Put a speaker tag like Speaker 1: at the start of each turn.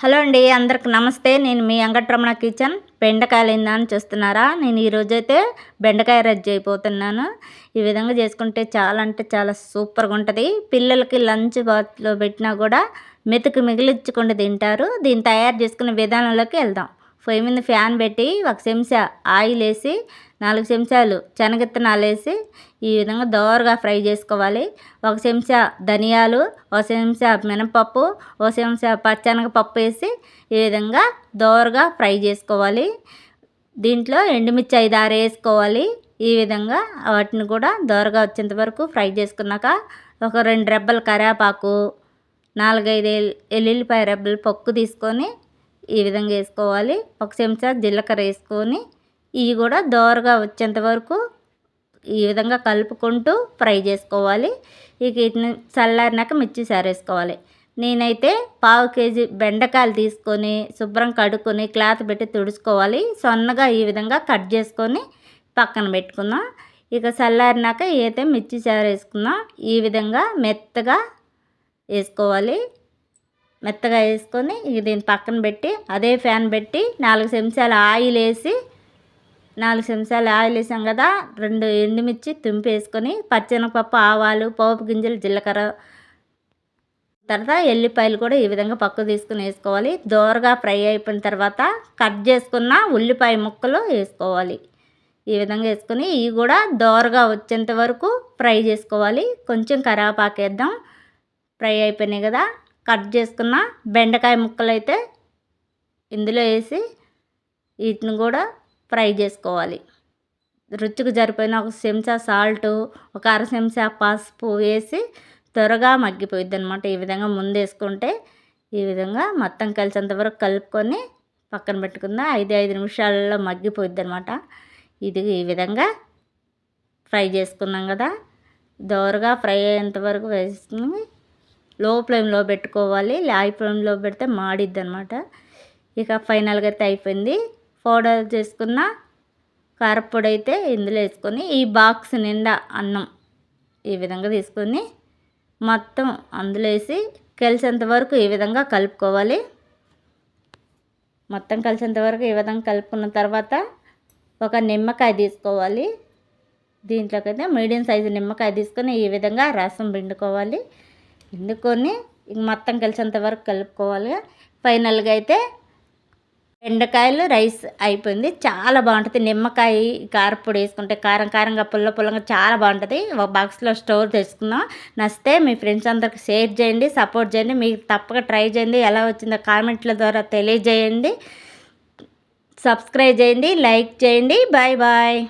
Speaker 1: Hello అండి అందరికి నమస్తే. నేను మీ అంగట్రమణ కిచెన్. బెండకాయలు ఏందా అని చూస్తున్నారా? నేను ఈరోజైతే బెండకాయ రజ్జు అయిపోతున్నాను. ఈ విధంగా చేసుకుంటే చాలా అంటే చాలా సూపర్గా ఉంటుంది. పిల్లలకి లంచ్ బాక్స్లో పెట్టినా కూడా మెతుకు మిగిలించుకుంటూ తింటారు. దీన్ని తయారు చేసుకునే విధానంలోకి వెళ్దాం. పొయ్యి మీద ఫ్యాన్ పెట్టి ఒక చెంచా ఆయిల్ వేసి నాలుగు చెంచాలు శనగిత్తనాలు వేసి ఈ విధంగా దోరగా ఫ్రై చేసుకోవాలి. ఒక చెంచా ధనియాలు ఒక చెంచా మినపప్పు ఒక చెంచా పచ్చనగపప్పు వేసి ఈ విధంగా దోరగా ఫ్రై చేసుకోవాలి. దీంట్లో ఎండుమిర్చి ఐదు ఆరు వేసుకోవాలి. ఈ విధంగా వాటిని కూడా దోరగా వచ్చేంత వరకు ఫ్రై చేసుకున్నాక ఒక రెండు రెబ్బల కరివేపాకు నాలుగైదు ఎల్లుల్లిపాయ రెబ్బలు పక్కు తీసుకొని ఈ విధంగా వేసుకోవాలి. ఒక చెంచా జీలకర్ర వేసుకొని ఇవి కూడా దోరగా వచ్చేంత వరకు ఈ విధంగా కలుపుకుంటూ ఫ్రై చేసుకోవాలి. ఇక వీటిని చల్లారినాక మిర్చి సారేసుకోవాలి నేనైతే పావు కేజీ బెండకాయలు తీసుకొని శుభ్రం కడుక్కొని క్లాత్ పెట్టి తుడుచుకోవాలి. సొన్నగా ఈ విధంగా కట్ చేసుకొని పక్కన పెట్టుకుందాం ఇక చల్లారినాక ఏదైతే మిర్చి చారు వేసుకుందాం ఈ విధంగా మెత్తగా వేసుకోవాలి. మెత్తగా వేసుకొని ఇక దీన్ని పక్కన పెట్టి అదే ఫ్యాన్ పెట్టి నాలుగు చెంచాల ఆయిల్ వేసి నాలుగు చెంచాలు ఆయిల్ వేసాం కదా రెండు ఎండుమిర్చి తుంపి వేసుకొని పచ్చెనగపప్పు ఆవాలు పోపు గింజలు జీలకర్ర. తర్వాత ఎల్లిపాయలు కూడా ఈ విధంగా పక్కు తీసుకుని వేసుకోవాలి. దోరగా ఫ్రై అయిపోయిన తర్వాత కట్ చేసుకున్న ఉల్లిపాయ ముక్కలు వేసుకోవాలి. ఈ విధంగా వేసుకొని ఇవి కూడా దోరగా వచ్చేంత వరకు ఫ్రై చేసుకోవాలి. కొంచెం కరాపాకు ఫ్రై అయిపోయినాయి కదా. కట్ చేసుకున్న బెండకాయ ముక్కలు అయితే ఇందులో వేసి వీటిని కూడా ఫ్రై చేసుకోవాలి. రుచికి సరిపోయిన ఒక చెంచా సాల్ట్ ఒక అర చెంచా పసుపు వేసి త్వరగా మగ్గిపోయిద్ది అనమాట ఈ విధంగా ముందు వేసుకుంటే ఈ విధంగా మొత్తం కలిసేంత వరకు కలుపుకొని పక్కన పెట్టుకుందాం ఐదు ఐదు నిమిషాలలో మగ్గిపోయిద్ది అనమాట ఇది ఈ విధంగా ఫ్రై చేసుకున్నాం కదా. దోరగా ఫ్రై అయ్యేంత వరకు వేసుకుని లో ఫ్లేమ్లో పెట్టుకోవాలి హై ఫ్లేమ్లో పెడితే మాడిద్ది అనమాట ఇక ఫైనల్గా అయితే అయిపోయింది. పౌడర్ చేసుకున్న కారపొడి అయితే ఇందులో వేసుకొని ఈ బాక్స్ నిండా అన్నం ఈ విధంగా తీసుకొని మొత్తం అందులో వేసి కలిసేంత వరకు ఈ విధంగా కలుపుకోవాలి. మొత్తం కలిసేంత వరకు ఈ విధంగా కలుపుకున్న తర్వాత ఒక నిమ్మకాయ తీసుకోవాలి. దీంట్లోకి అయితే మీడియం సైజు నిమ్మకాయ తీసుకొని ఈ విధంగా రసం పిండుకోవాలి. పిండుకొని మొత్తం కలిసేంత వరకు కలుపుకోవాలి ఫైనల్గా అయితే బెండకాయలు రైస్ అయిపోయింది. చాలా బాగుంటుంది. నిమ్మకాయ కారపొడి వేసుకుంటే కారం కారంగా పుల్ల పుల్లగా చాలా బాగుంటుంది. ఒక బాక్స్లో స్టోర్ తెచ్చుకుందాం. నచ్చితే మీ ఫ్రెండ్స్ అందరికి షేర్ చేయండి సపోర్ట్ చేయండి. మీకు తప్పక ట్రై చేయండి. ఎలా వచ్చిందో కామెంట్ల ద్వారా తెలియజేయండి. సబ్స్క్రైబ్ చేయండి లైక్ చేయండి. Bye bye.